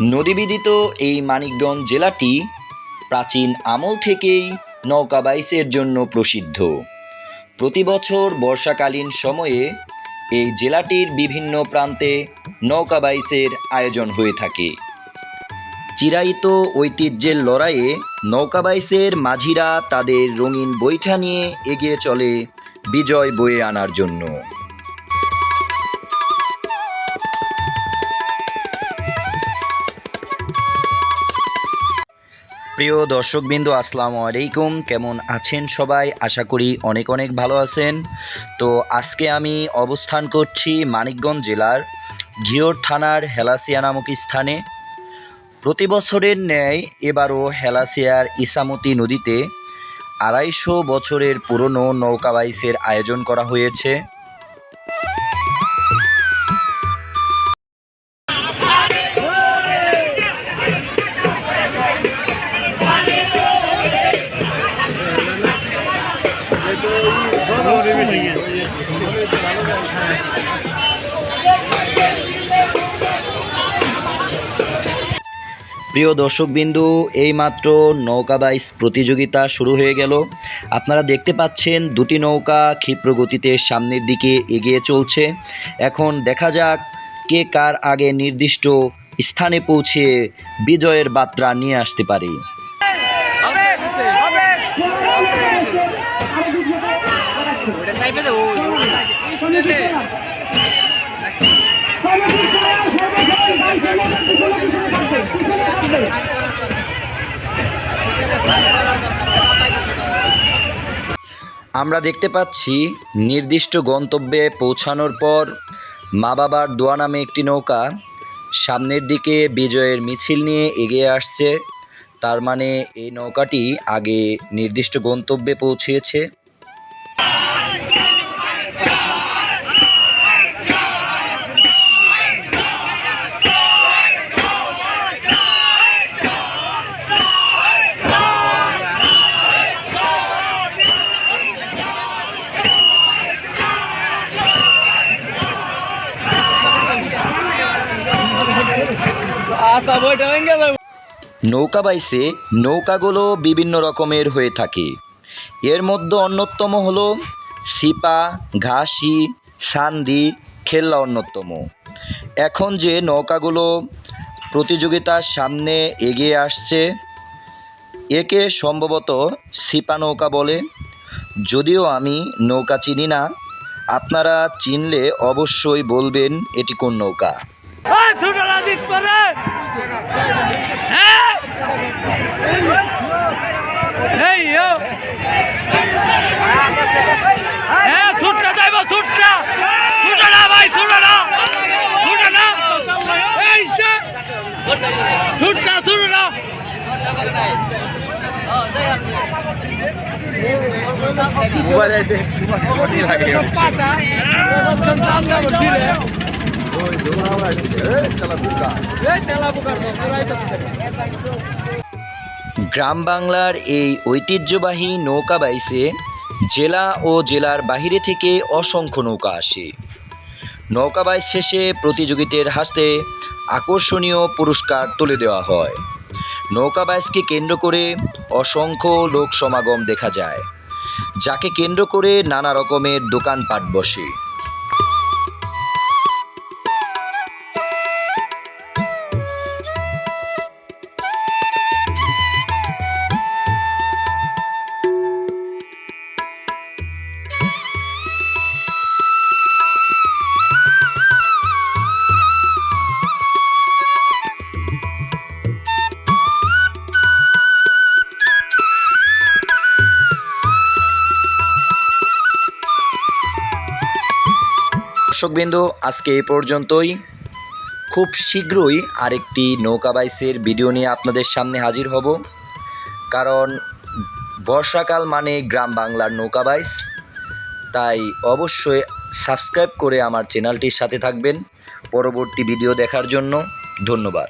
নদীবিদিত এই মানিকগঞ্জ জেলাটি প্রাচীন আমল থেকেই নৌকা বাইচের জন্য প্রসিদ্ধ। প্রতি বছর বর্ষাকালীন সময়ে এই জেলাটির বিভিন্ন প্রান্তে নৌকা বাইচের আয়োজন হয়ে থাকে। চিরায়িত ঐতিহ্যের লড়াইয়ে নৌকা বাইচের মাঝিরা তাদের রঙিন বৈঠা নিয়ে এগিয়ে চলে বিজয় বয়ে আনার জন্য। প্রিয় দর্শকবৃন্দ, আসসালামু আলাইকুম। কেমন আছেন সবাই? আশা করি অনেক অনেক ভালো আছেন। তো আজকে আমি অবস্থান করছি মানিকগঞ্জ জেলার ঘিওর থানার হেলাসিয়া নামক স্থানে। প্রতি বছরের ন্যায় এবারও হেলাসিয়ার ইসামতি নদীতে আড়াইশো বছরের পুরনো নৌকা বাইসের আয়োজন করা হয়েছে। প্রিয় দর্শকবিন্দু, এইমাত্র নৌকা বাইস প্রতিযোগিতা শুরু হয়ে গেল। আপনারা দেখতে পাচ্ছেন দুটি নৌকা ক্ষিপ্র গতিতে সামনের দিকে এগিয়ে চলছে। এখন দেখা যাক কে কার আগে নির্দিষ্ট স্থানে পৌঁছে বিজয়ের বার্তা নিয়ে আসতে পারে। আমরা দেখতে পাচ্ছি নির্দিষ্ট গন্তব্যে পৌঁছানোর পর মা বাবার দোয়া নামে একটি নৌকা সামনের দিকে বিজয়ের মিছিল নিয়ে এগিয়ে আসছে। তার মানে এই নৌকাটি আগে নির্দিষ্ট গন্তব্যে পৌঁছেছে। নৌকা বাইসে নৌকাগুলো বিভিন্ন রকমের হয়ে থাকে। এর মধ্যে অন্যতম হলো সিপা ঘাসি সান্দি খেল্লা অন্যতম। এখন যে নৌকাগুলো প্রতিযোগিতার সামনে এগিয়ে আসছে একে সম্ভবত সিপা নৌকা বলে। যদিও আমি নৌকা চিনি না আপনারা চিনলে অবশ্যই বলবেন এটি কোন নৌকা এই ছোটরা দিক করে হ্যাঁ এই ইয়ো হ্যাঁ ছুটটা যাইব ছুটটা ছুটে না ভাই ছুটে না ছুটে না এই সে গ্রাম বাংলার এই ঐতিহ্যবাহী নৌকা বাইসে জেলা ও জেলার বাহিরে থেকে অসংখ্য নৌকা আসে। নৌকা বাইচ শেষে প্রতিযোগিতার হাতে আকর্ষণীয় পুরস্কার তুলে দেওয়া হয়। নৌকা বাইচকে কেন্দ্র করে অসংখ্য লোক সমাগম দেখা যায়, যাকে কেন্দ্র করে নানা রকমের দোকানপাট বসে। দর্শকবৃন্দ, আজকে এই পর্যন্তই। খুব শীঘ্রই আরেকটি নৌকা বাইসের ভিডিও নিয়ে আপনাদের সামনে হাজির হব। কারণ বর্ষাকাল মানে গ্রাম বাংলার নৌকা বাইস। তাই অবশ্যই সাবস্ক্রাইব করে আমার চ্যানেলটির সাথে থাকবেন। পরবর্তী ভিডিও দেখার জন্য ধন্যবাদ।